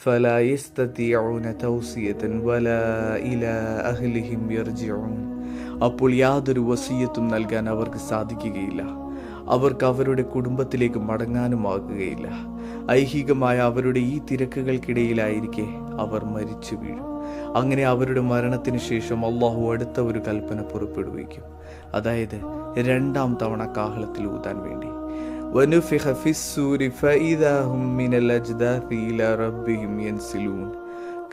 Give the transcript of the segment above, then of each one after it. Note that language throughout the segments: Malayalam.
فلا يستطيعون توصية ولا إلى أهلهم يرجعون അപ്പോൾ യാതൊരു വസീയത്തും നൽകാൻ അവർക്ക് സാധിക്കുകയില്ല അവർക്ക് അവരുടെ കുടുംബത്തിലേക്ക് മടങ്ങാനുമാകുകയില്ല ഐഹികമായ അവരുടെ ഈ തിരക്കുകൾക്കിടയിലായിരിക്കെ അവർ മരിച്ചു വീഴും അങ്ങനെ അവരുടെ മരണത്തിന് ശേഷം അള്ളാഹു അടുത്ത ഒരു കൽപ്പന പുറപ്പെടുവിക്കും അതായത് രണ്ടാം തവണ കാഹളത്തിൽ ഊതാൻ വേണ്ടി ونفخ في السور فإذا هم من الأجداث إلى ربهم ينسلون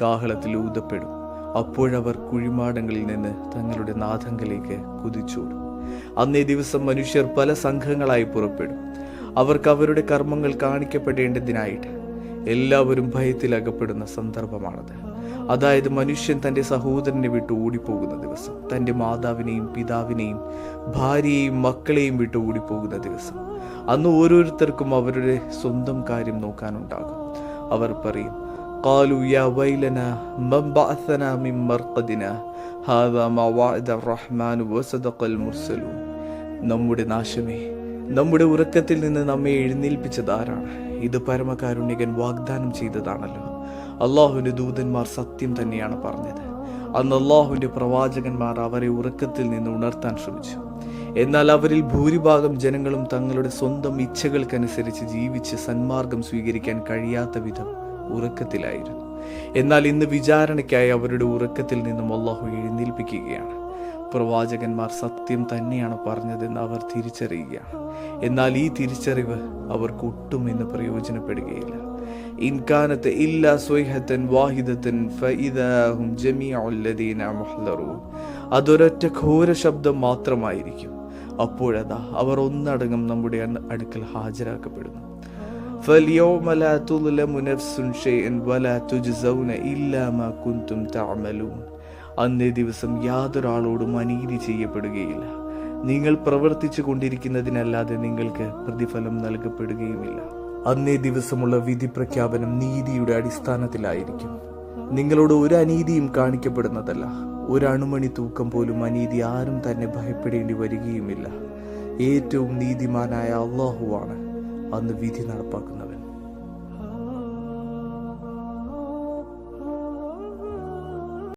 കാഹളത്തിൽ ഊതപ്പെടും അപ്പോഴവർ കുഴിമാടങ്ങളിൽ നിന്ന് തങ്ങളുടെ നാഥങ്ങളിലേക്ക് കുതിച്ചോടും അന്നേ ദിവസം മനുഷ്യർ പല സംഘങ്ങളായി പുറപ്പെടും അവർക്ക് അവരുടെ കർമ്മങ്ങൾ കാണിക്കപ്പെടേണ്ടതിനായിട്ട് എല്ലാവരും ഭയത്തിൽ അകപ്പെടുന്ന സന്ദർഭമാണത് അതായത് മനുഷ്യൻ തൻ്റെ സഹോദരനെ വിട്ട് ഓടിപ്പോകുന്ന ദിവസം തൻ്റെ മാതാവിനെയും പിതാവിനെയും ഭാര്യയെയും മക്കളെയും വിട്ട് ഓടിപ്പോകുന്ന ദിവസം അന്ന് ഓരോരുത്തർക്കും അവരുടെ സ്വന്തം കാര്യം നോക്കാനുണ്ടാകും അവർ പറയും قالوا يا ويلنا من بعثنا من مرقدنا هذا ما وعد الرحمن وصدق المرسلون നമ്മുടെ നാശമേ നമ്മുടെ ഉറക്കത്തിൽ നിന്ന് നമ്മെ എഴുന്നേൽപ്പിച്ചത് ആരാണ് ഇത് പരമകാരുണ്യകൻ വാഗ്ദാനം ചെയ്തതാണല്ലോ അള്ളാഹുവിന്റെ ദൂതന്മാർ സത്യം തന്നെയാണ് പറഞ്ഞത്. അന്ന് അള്ളാഹുവിന്റെ പ്രവാചകന്മാർ അവരെ ഉറക്കത്തിൽ നിന്ന് ഉണർത്താൻ ശ്രമിച്ചു. എന്നാൽ അവരിൽ ഭൂരിഭാഗം ജനങ്ങളും തങ്ങളുടെ സ്വന്തം ഇച്ഛകൾക്കനുസരിച്ച് ജീവിച്ച് സന്മാർഗം സ്വീകരിക്കാൻ കഴിയാത്ത വിധം ഉറക്കത്തിലായിരുന്നു. എന്നാൽ ഇന്ന് വിചാരണയ്ക്കായി അവരുടെ ഉറക്കത്തിൽ നിന്നും അള്ളാഹു എഴുന്നേൽപ്പിക്കുകയാണ്. പ്രവാചകന്മാർ സത്യം തന്നെയാണ് പറഞ്ഞതെന്ന് അവർ തിരിച്ചറിയുകയാണ്. എന്നാൽ ഈ തിരിച്ചറിവ് അവർക്ക് ഒട്ടും ഇന്ന് പ്രയോജനപ്പെടുകയില്ല. ഇൻകാനത്ത് ഇല്ല സ്വൈഹത്തൻ വാഹിദത്തൻ ഫഇദാഹും ജമീഉല്ലദീന മുഹ്ദറൂൻ അതൊരൊറ്റ ഘോര ശബ്ദം മാത്രമായിരിക്കും അപ്പോഴതാ അവർ ഒന്നടങ്കം നമ്മുടെ അടുക്കൽ ഹാജരാക്കപ്പെടുന്നു فاليوم لا تظلم نفس شيئا ولا تجزون إلا ما كنتم تعملون അന്നേ ദിവസം യാതൊരാളോടും അനീതി ചെയ്യപ്പെടുകയില്ല നിങ്ങൾ പ്രവർത്തിച്ചു കൊണ്ടിരിക്കുന്നതിനല്ലാതെ നിങ്ങൾക്ക് പ്രതിഫലം നൽകപ്പെടുകയുമില്ല അന്നേ ദിവസമുള്ള വിധി പ്രഖ്യാപനം നീതിയുടെ അടിസ്ഥാനത്തിലായിരിക്കും. നിങ്ങളോട് ഒരു അനീതിയും കാണിക്കപ്പെടുന്നതല്ല. ഒരു തൂക്കം പോലും അനീതി ആരും തന്നെ ഭയപ്പെടേണ്ടി വരികയുമില്ല. ഏറ്റവും നീതിമാനായ അള്ളാഹുവാണ് അന്ന് വിധി നടപ്പാക്കുന്നത്.